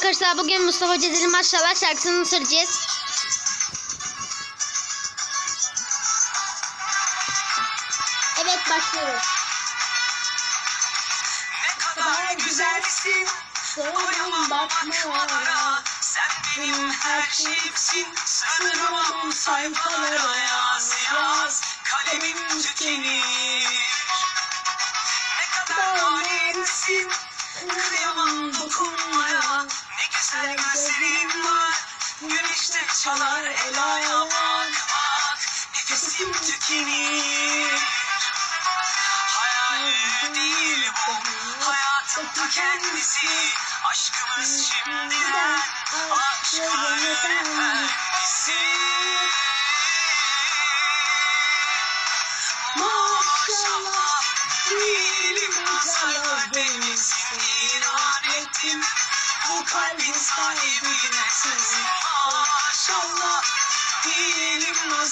arkadaşlar bugün Mustafa Cezer'in maşallah şarkısını söyleyeceğiz. Evet başlıyoruz. Ne kadar güzelsin. Doyamam bakmalara Sen benim her şeyimsin. Sığdıramam sayfalara yaz. Yaz Kalemim tükenir. Ne kadar narinsin çalar el ayak Bak nefesim tükenir. Hayal değil bu Hayatın kendisi. Aşkımız şimdiden Aşkın efendisi Maşallah Diyelim maşallah Denizsin inan ettim Bu kalbin sahibine sen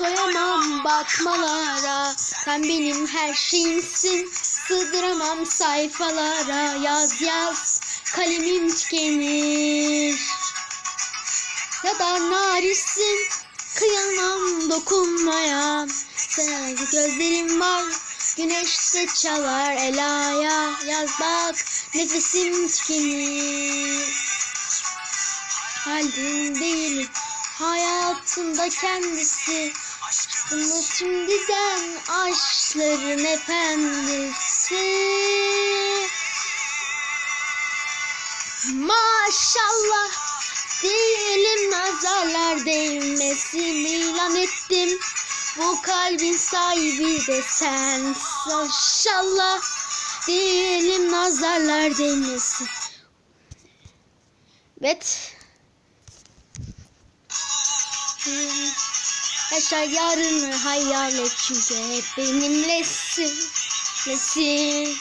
Doyamam bakmalara Sen benim her şeyimsin. Sığdıramam sayfalara. Yaz yaz kalemim tükenir. Ya da narisin Kıyamam dokunmaya. Sana gözlerim var Güneşte çalar elaya. Yaz bak nefesim tükenir. Haldim değil hayatımda kendisi Bunu şimdiden aşkların efendisi. Maşallah diyelim nazarlar değmesin. İlan ettim Bu kalbin sahibi de sen. Maşallah diyelim nazarlar değmesin. Evet Yaşa yarını hayal et çünkü hep benimlesin. Lesin.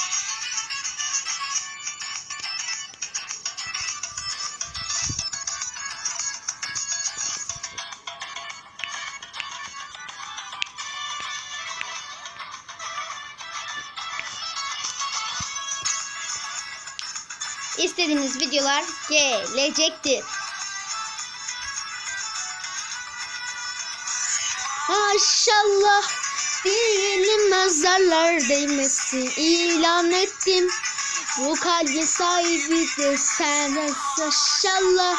İstediğiniz videolar gelecektir. Maşallah diyelim nazarlar değmesin ilan ettim Bu kalbin sahibi de sen maşallah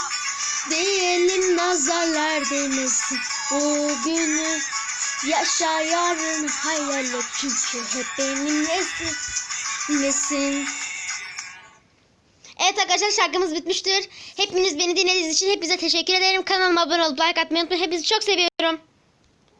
diyelim nazarlar değmesin Bugünü yaşa yarın hayal et çünkü hep benimlesin nesin Evet arkadaşlar şarkımız bitmiştir. Hepiniz beni dinlediğiniz için hepinize teşekkür ederim. Kanalıma abone olup like atmayı unutmayın. Hepinizi çok seviyorum.